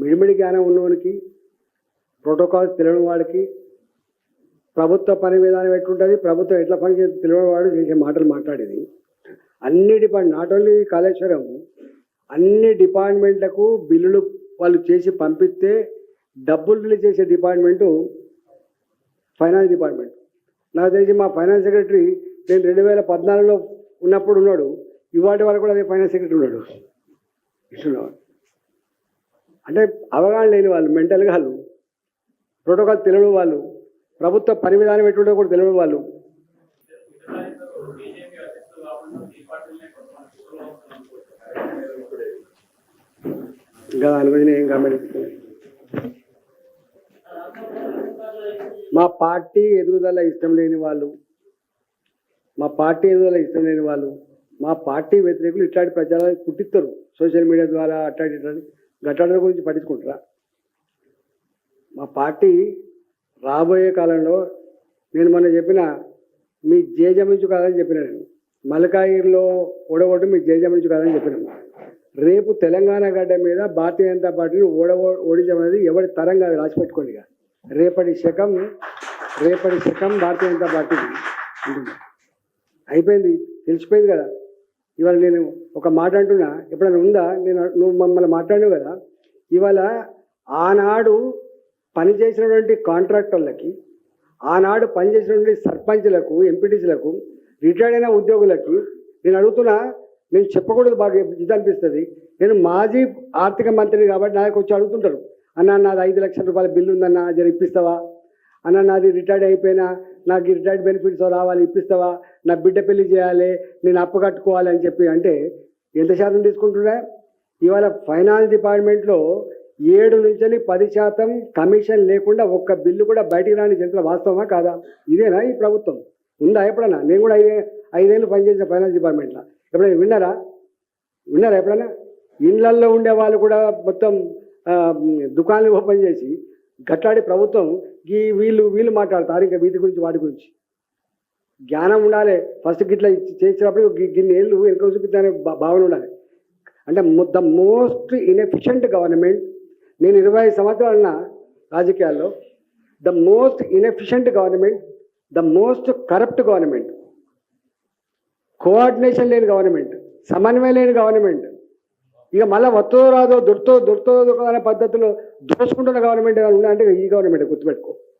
మిడిమిడి జ్ఞానం ఉన్నవానికి ప్రోటోకాల్స్ తెలియని వాడికి ప్రభుత్వ పని విధానం ఎట్లుంటుంది ప్రభుత్వం ఎట్లా పని చేసి తెలియని వాడు చేసే మాటలు మాట్లాడేది. అన్ని డిపార్ట్ నాట్ ఓన్లీ కాళేశ్వరం అన్ని డిపార్ట్మెంట్లకు బిల్లులు వాళ్ళు చేసి పంపిస్తే డబ్బులు రిలీజ్ చేసే డిపార్ట్మెంటు ఫైనాన్స్ డిపార్ట్మెంట్. నాకు తెలిసి మా ఫైనాన్స్ సెక్రటరీ నేను రెండు వేల పద్నాలుగులో ఉన్నప్పుడు ఉన్నాడు ఇవాటి వరకు కూడా అదే ఫైనాన్స్ సెక్రటరీ ఉన్నాడు. ఇస్తున్నాడు అంటే అవగాహన లేని వాళ్ళు మెంటల్గా వాళ్ళు ప్రోటోకాల్ తెలియని వాళ్ళు ప్రభుత్వ పని విధానం ఎటుండో కూడా తెలియని వాళ్ళు. ఇంకా దాని గురించి నేను ఏం మా పార్టీ ఎదుగుదల ఇష్టం లేని వాళ్ళు మా పార్టీ ఎదుగుదల ఇష్టం లేని వాళ్ళు మా పార్టీ వ్యతిరేకులు ఇట్లాంటి ప్రచారాలు పుట్టిస్తారు సోషల్ మీడియా ద్వారా అట్లాంటి ఇట్లాంటి గట్టడల గురించి పట్టించుకుంటారా? మా పార్టీ రాబోయే కాలంలో నేను మొన్న చెప్పిన మీ జేజమించు కాదని చెప్పిన నేను. మలకాయిలో ఓడగొట్టు మీ జేజమించు కాదని చెప్పిన రేపు తెలంగాణ గడ్డ మీద భారతీయ జనతా పార్టీని ఓడ ఓడించడం అనేది ఎవరి తరం కాదు రాసి పెట్టుకోండి ఇక. రేపటి శకం రేపటి శకం భారతీయ జనతా పార్టీ అయిపోయింది తెలిసిపోయింది కదా. ఇవాళ నేను ఒక మాట అంటున్నా. ఎప్పుడైనా ఉందా? నేను నువ్వు మమ్మల్ని మాట్లాడావు కదా. ఇవాళ ఆనాడు పనిచేసినటువంటి కాంట్రాక్టర్లకి ఆనాడు పనిచేసినటువంటి సర్పంచ్లకు ఎంపీటీసీలకు రిటైర్డ్ అయిన ఉద్యోగులకి నేను అడుగుతున్నా నేను చెప్పకూడదు బాగా ఇది అనిపిస్తుంది. నేను మాజీ ఆర్థిక మంత్రిని కాబట్టి నాకు వచ్చి అడుగుతుంటారు. అన్న నాది ఐదు లక్షల రూపాయల బిల్లు ఉందన్న జర ఇప్పిస్తావా? అన్న నాది రిటైర్డ్ అయిపోయినా నాకు రిటైర్డ్ బెనిఫిట్స్ రావాలి ఇప్పిస్తావా? నా బిడ్డ పెళ్ళి చేయాలి నేను అప్పు కట్టుకోవాలి అని చెప్పి అంటే ఎంత శాతం తీసుకుంటున్నా? ఇవాళ ఫైనాన్స్ డిపార్ట్మెంట్లో ఏడు నుంచి పది శాతం కమిషన్ లేకుండా ఒక్క బిల్లు కూడా బయటికి రాని జంతువుల వాస్తవమా కాదా? ఇదేనా ఈ ప్రభుత్వం? ఉందా ఎప్పుడన్నా? నేను కూడా ఐదే ఐదేళ్ళు పనిచేసిన ఫైనాన్స్ డిపార్ట్మెంట్లో. ఎప్పుడైనా విన్నారా? విన్నారా ఎప్పుడైనా ఇళ్ళల్లో ఉండే వాళ్ళు కూడా మొత్తం దుకాణాలు ఓపెన్ చేసి గట్లాడి ప్రభుత్వం ఈ వీళ్ళు వీళ్ళు మాట్లాడతారు ఇంకా వీటి గురించి వాటి గురించి. జ్ఞానం ఉండాలి. ఫస్ట్ గిట్లా ఇచ్చి- చేసినప్పుడు గి- గిన్ని ఏళ్ళు వెనుక చూపిద్దానే భావన ఉండాలి. అంటే ద మోస్ట్ ఇన్ఎఫిషియంట్ గవర్నమెంట్ నేను ఇరవై ఐదు సంవత్సరాలు రాజకీయాల్లో the most inefficient government the most corrupt government. Coordination లేని గవర్నమెంట్ సమన్వయం లేని గవర్నమెంట్. ఇక మళ్ళీ వత్తో రాదో దొరుకుతో దొరుకుతో అనే పద్ధతిలో దోసుకుంటున్న గవర్నమెంట్ ఏమైనా అంటే ఈ గవర్నమెంట్ గుర్తుపెట్టుకో.